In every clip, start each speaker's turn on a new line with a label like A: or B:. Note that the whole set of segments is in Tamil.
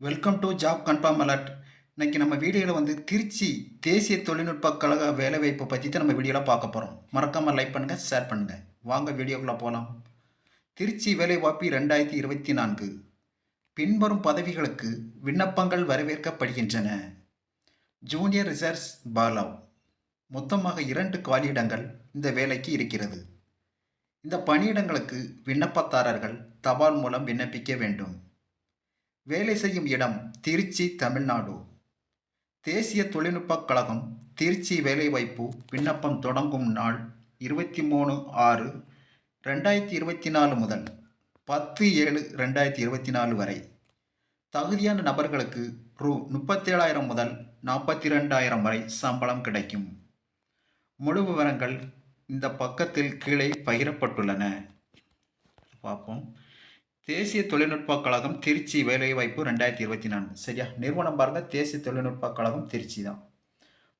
A: Welcome to job confirm alert இன்னைக்கு நம்ம வீடியோவில் வந்து திருச்சி தேசிய தொழில்நுட்ப கழக வேலைவாய்ப்பை பற்றி தான் நம்ம வீடியோவில் பார்க்க போகிறோம் மறக்காமல் லைக் பண்ணுங்கள் ஷேர் பண்ணுங்கள் வாங்க வீடியோக்குள்ளே போகலாம் திருச்சி வேலைவாய்ப்பு ரெண்டாயிரத்தி இருபத்தி நான்கு. பின்வரும் பதவிகளுக்கு விண்ணப்பங்கள் வரவேற்கப்படுகின்றன. ஜூனியர் ரிசர்ச் பாலவ் மொத்தமாக இரண்டு காலியிடங்கள் இந்த வேலைக்கு இருக்கிறது. இந்த பணியிடங்களுக்கு விண்ணப்பதாரர்கள் தபால் மூலம் விண்ணப்பிக்க வேண்டும். வேலை செய்யும் இடம் திருச்சி தமிழ்நாடு. தேசிய தொழில்நுட்பக் கழகம் திருச்சி வேலைவாய்ப்பு விண்ணப்பம் தொடங்கும் நாள் இருபத்தி மூணு ஆறு ரெண்டாயிரத்தி இருபத்தி நாலு முதல் பத்து ஏழு ரெண்டாயிரத்தி இருபத்தி நாலு வரை. தகுதியான நபர்களுக்கு ரூ. முப்பத்தேழாயிரம் முதல் நாற்பத்தி ரெண்டாயிரம் வரை சம்பளம் கிடைக்கும். முழு விவரங்கள் இந்த பக்கத்தில் கீழே பகிரப்பட்டுள்ளன. பார்ப்போம். தேசிய தொழில்நுட்ப கழகம் திருச்சி வேலைவாய்ப்பு ரெண்டாயிரத்தி இருபத்தி நான்கு. சரியா? நிறுவனம் பாருங்க தேசிய தொழில்நுட்ப கழகம் திருச்சி தான்.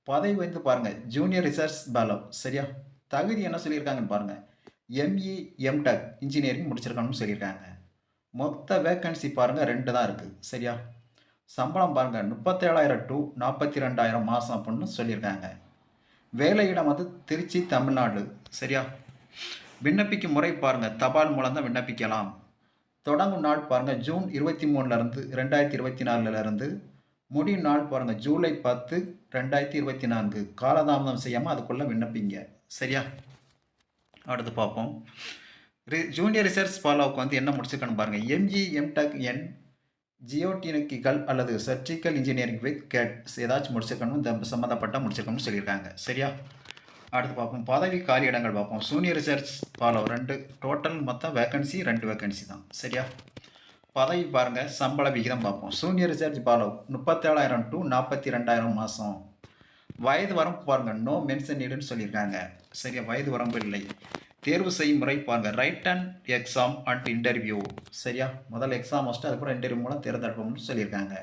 A: பதவி வந்து பாருங்க ஜூனியர் ரிசர்ச் பாலவ் சரியா? தகுதி என்ன சொல்லியிருக்காங்கன்னு பாருங்க. எம்இ எம்டெக் இன்ஜினியரிங் முடிச்சிருக்கணும்னு சொல்லியிருக்காங்க. மொத்த வேக்கன்சி பாருங்க ரெண்டு தான் இருக்குது சரியா? சம்பளம் பாருங்க முப்பத்தேழாயிரம் டு நாற்பத்தி ரெண்டாயிரம் மாதம் அப்படின்னு சொல்லியிருக்காங்க. வேலையிடம் வந்து திருச்சி தமிழ்நாடு. சரியா? விண்ணப்பிக்கும் முறை பாருங்கள் தபால் மூலம் தான் விண்ணப்பிக்கலாம். தொடங்கும் நாள் பாருங்கள் ஜூன் இருபத்தி மூணுலேருந்து ரெண்டாயிரத்தி இருபத்தி நாலுலேருந்து முடியும் நாள் பாருங்கள் ஜூலை பத்து ரெண்டாயிரத்தி இருபத்தி நான்கு. காலதாமதம் செய்யாமல் அதுக்குள்ளே விண்ணப்பிங்க. சரியா? அடுத்து பார்ப்போம். ரி ஜூனியர் ரிசர்ச் ஃபாலோவுக்கு வந்து என்ன முடிச்சிருக்கணும் பாருங்கள் எம்ஜி எம்டெக் என் ஜியோடினிக்கிகள் அல்லது சர்ஜிக்கல் இன்ஜினியரிங் வித் கேட் ஏதாச்சும் முடிச்சிருக்கணும் இந்த சம்மந்தப்பட்ட முடிச்சிருக்கணும்னு சொல்லியிருக்காங்க. சரியா? அடுத்து பார்ப்போம். பதவி காலி இடங்கள் பார்ப்போம். சூனியர் ரிசர்ச் ஃபாலோ ரெண்டு டோட்டல் மொத்தம் வேக்கன்சி ரெண்டு வேக்கன்சி தான். சரியா? பதவி பாருங்கள் சம்பள விகிதம் பார்ப்போம். சூனியர் ரிசர்ச் ஃபாலோ முப்பத்தேழாயிரம் டு நாற்பத்தி ரெண்டாயிரம் மாதம் வயது வரம்பு பாருங்கள் நோ மென்ஷன் நீடுன்னு சொல்லியிருக்காங்க. சரியா? வயது வரம்பு இல்லை. தேர்வு செய்யும் முறை பாருங்கள் written and exam and interview சரியா? முதல் எக்ஸாம் வச்சுட்டு அதுக்கப்புறம் இன்டர்வியூ மூலம் தேர்ந்தெடுப்போம்னு சொல்லியிருக்காங்க.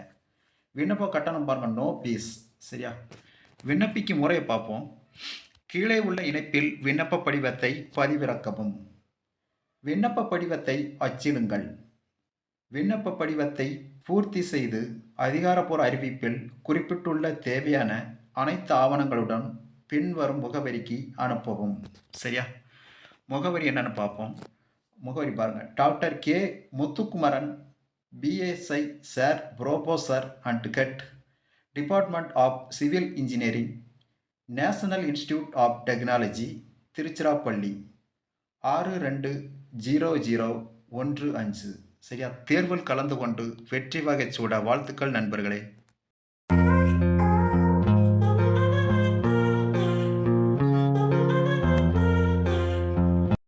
A: விண்ணப்ப கட்டணம் பாருங்கள் நோ ஃபீஸ் சரியா? விண்ணப்பிக்கும் முறையை பார்ப்போம். கீழே உள்ள இணைப்பில் விண்ணப்ப படிவத்தை பதிவிறக்கவும். விண்ணப்ப படிவத்தை அச்சிடுங்கள். விண்ணப்ப படிவத்தை பூர்த்தி செய்து அதிகாரப்பூர்வ அறிவிப்பில் குறிப்பிட்டுள்ள தேவையான அனைத்து ஆவணங்களுடன் பின்வரும் முகவரிக்கு அனுப்பவும். சரியா? முகவரி என்னன்னு பார்ப்போம். முகவரி பாருங்கள் doctor K. Muthukumaran PSI sir professor and head department of civil engineering National Institute of Technology Tiruchirappalli. ஆறு ரெண்டு ஜீரோ ஜீரோ ஒன்று அஞ்சு. சரியா? தேர்வில் கலந்து கொண்டு வெற்றி வகை சூட வாழ்த்துக்கள் நண்பர்களே.